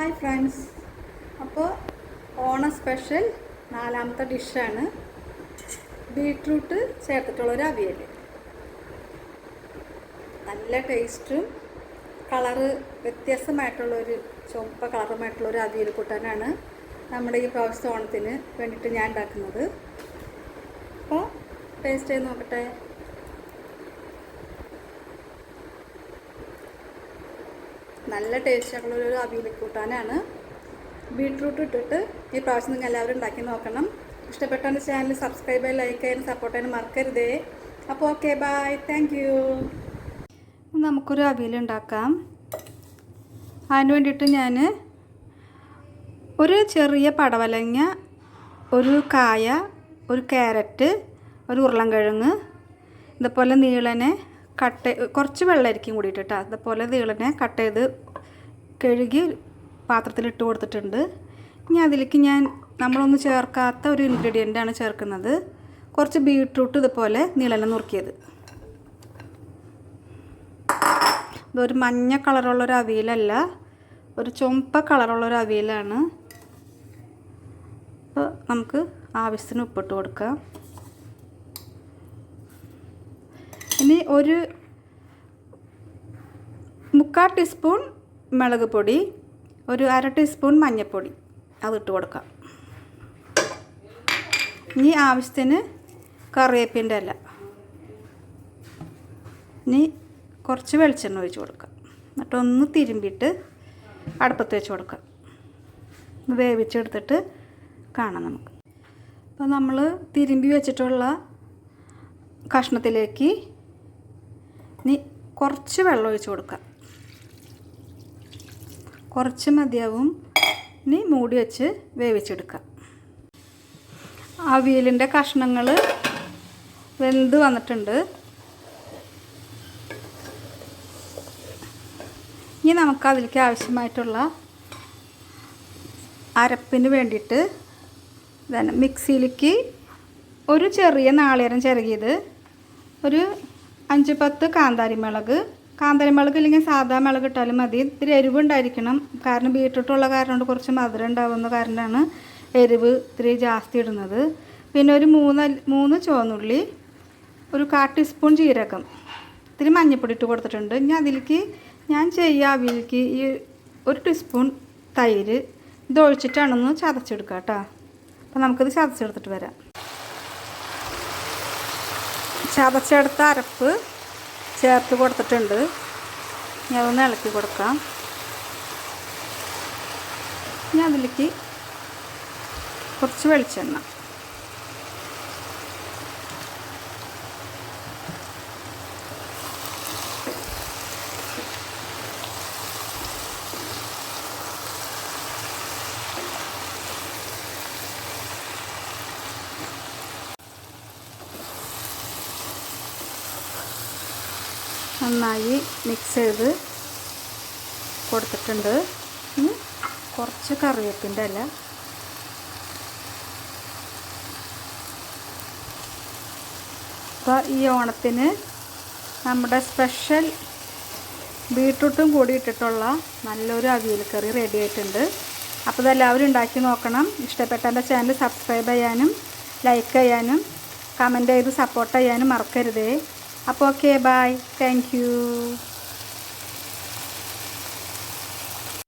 Hi friends അപ്പോൾ ഓണ special നാലാമത്തെ ഡിഷാണ് ബീട്രൂട്ട് ചേർത്തിട്ടുള്ളൊരു അവിയൽ നല്ല ടേസ്റ്റും കളറ് വ്യത്യസ്തമായിട്ടുള്ളൊരു ചുവപ്പ കളറുമായിട്ടുള്ളൊരു അവിയൽ കൂട്ടാനാണ് നമ്മുടെ ഈ പ്രാവശ്യത്തെ ഓണത്തിന് വേണ്ടിയിട്ട് ഞാൻ ഉണ്ടാക്കുന്നത്. അപ്പോൾ ടേസ്റ്റ് ചെയ്ത് നോക്കട്ടെ. നല്ല ടേസ്റ്റ് ആയിട്ടുള്ളൊരു അവിയൽ കൂട്ടാനാണ് ബീട്രൂട്ട് ഇട്ടിട്ട് ഈ പ്രാവശ്യം നിങ്ങൾ എല്ലാവരും ഉണ്ടാക്കി നോക്കണം. ഇഷ്ടപ്പെട്ടാണ് ചാനൽ സബ്സ്ക്രൈബ് ചെയ്യാൻ ലൈക്ക് ചെയ്യാനും സപ്പോർട്ട് ചെയ്യാനും മറക്കരുതേ. അപ്പോൾ ഓക്കെ ബൈ. താങ്ക് യു നമുക്കൊരു അവിയൽ ഉണ്ടാക്കാം. അതിന് വേണ്ടിയിട്ട് ഞാൻ ഒരു ചെറിയ പടവലങ്ങ ഒരു കായ ഒരു ക്യാരറ്റ് ഒരു ഉരുളൻകിഴങ്ങ് ഇതുപോലെ നീളനെ കട്ട് കുറച്ച് വെള്ളമായിരിക്കും കൂടിയിട്ട് കേട്ടോ അതുപോലെ നീളനെ കട്ട് ചെയ്ത് കഴുകി പാത്രത്തിൽ പാത്രത്തിലിട്ട് കൊടുത്തിട്ടുണ്ട്. ഇനി അതിലേക്ക് ഞാൻ നമ്മളൊന്നും ചേർക്കാത്ത ഒരു ഇൻഗ്രീഡിയന്റാണ് ചേർക്കുന്നത്. കുറച്ച് ബീട്രൂട്ട് ഇതുപോലെ നീളനെ നുറുക്കിയത്. ഇതൊരു മഞ്ഞ കളറുള്ളൊരു അവിയലല്ല ഒരു ചുമപ്പ കളറുള്ളൊരു അവിയലാണ്. അപ്പോൾ നമുക്ക് ആവശ്യത്തിന് ഉപ്പിട്ട് കൊടുക്കാം. ഇനി ഒരു മുക്കാൽ ടീസ്പൂൺ മുളക് പൊടി ഒരു അര ടീസ്പൂൺ മഞ്ഞൾപ്പൊടി അതിട്ട് കൊടുക്കാം. ഇനി ആവശ്യത്തിന് കറിവേപ്പിന്റെ അല്ല ഇനി കുറച്ച് വെളിച്ചെണ്ണ ഒഴിച്ച് കൊടുക്കാം. എന്നിട്ട് ഒന്ന് തിരുമ്പിയിട്ട് അടുപ്പത്ത് വെച്ച് കൊടുക്കാം. വേവിച്ചെടുത്തിട്ട് കാണാം നമുക്ക്. അപ്പോൾ നമ്മൾ തിരുമ്പി വെച്ചിട്ടുള്ള കഷ്ണത്തിലേക്ക് ഇനി കുറച്ച് വെള്ളം ഒഴിച്ച് കൊടുക്കാം കുറച്ച് മതിയാവും. ഇനി മൂടി വെച്ച് വേവിച്ചെടുക്കാം അവിയലിന്റെ കഷ്ണങ്ങൾ വെന്ത് വന്നിട്ടുണ്ട്. ഇനി നമുക്ക് അതിലേക്ക് ആവശ്യമായിട്ടുള്ള അരപ്പിന് വേണ്ടിയിട്ട് മിക്സിയിലേക്ക് ഒരു ചെറിയ നാളികേരം ചിരകിയത് ഒരു അഞ്ച് പത്ത് കാന്താരി മുളക് കാന്താരി മുളക് ഇല്ലെങ്കിൽ സാധാ മുളക് ഇട്ടാലും മതി. ഇത്തിരി എരിവുണ്ടായിരിക്കണം കാരണം ബീട്രൂട്ടുള്ള കാരണം കൊണ്ട് കുറച്ച് മധുരം ഉണ്ടാവുന്ന കാരണമാണ് എരിവ് ഇത്തിരി ജാസ്തി ഇടുന്നത്. പിന്നെ ഒരു മൂന്ന് മൂന്ന് ചുവന്നുള്ളി ഒരു കാ ടീസ്പൂൺ ജീരകം. ഇത്തിരി മഞ്ഞൾപ്പൊടി ഇട്ട് കൊടുത്തിട്ടുണ്ട്. ഇനി അതിലേക്ക് ഞാൻ ചെയ്യുക അവിലേക്ക് ഈ ഒരു ടീസ്പൂൺ തൈര് ഇതൊഴിച്ചിട്ടാണെന്ന് ചതച്ചെടുക്കാം കേട്ടോ. അപ്പോൾ നമുക്കിത് ചതച്ചെടുത്തിട്ട് വരാം. ചതച്ചെടുത്ത അരപ്പ് ചേർത്ത് കൊടുത്തിട്ടുണ്ട്. ഇനി അതൊന്ന് ഇളക്കി കൊടുക്കാം. ഇനി അതിലേക്ക് കുറച്ച് വെളിച്ചെണ്ണ. നന്നായി മിക്സ് ചെയ്ത് കൊടുത്തിട്ടുണ്ട്. കുറച്ച് കറിവേപ്പിന്റെ അല്ല അപ്പോൾ ഈ ഓണത്തിന് നമ്മുടെ സ്പെഷ്യൽ ബീട്രൂട്ടും കൂടി ഇട്ടിട്ടുള്ള നല്ലൊരു അവിയൽ കറി റെഡി ആയിട്ടുണ്ട് അപ്പോൾ ഇതെല്ലാവരും ഉണ്ടാക്കി നോക്കണം. ഇഷ്ടപ്പെട്ട എന്റെ ചാനൽ സബ്സ്ക്രൈബ് ചെയ്യാനും ലൈക്ക് ചെയ്യാനും കമന്റ് ചെയ്ത് സപ്പോർട്ട് ചെയ്യാനും മറക്കരുതേ. അപ്പോൾ ഓക്കെ ബായ് താങ്ക്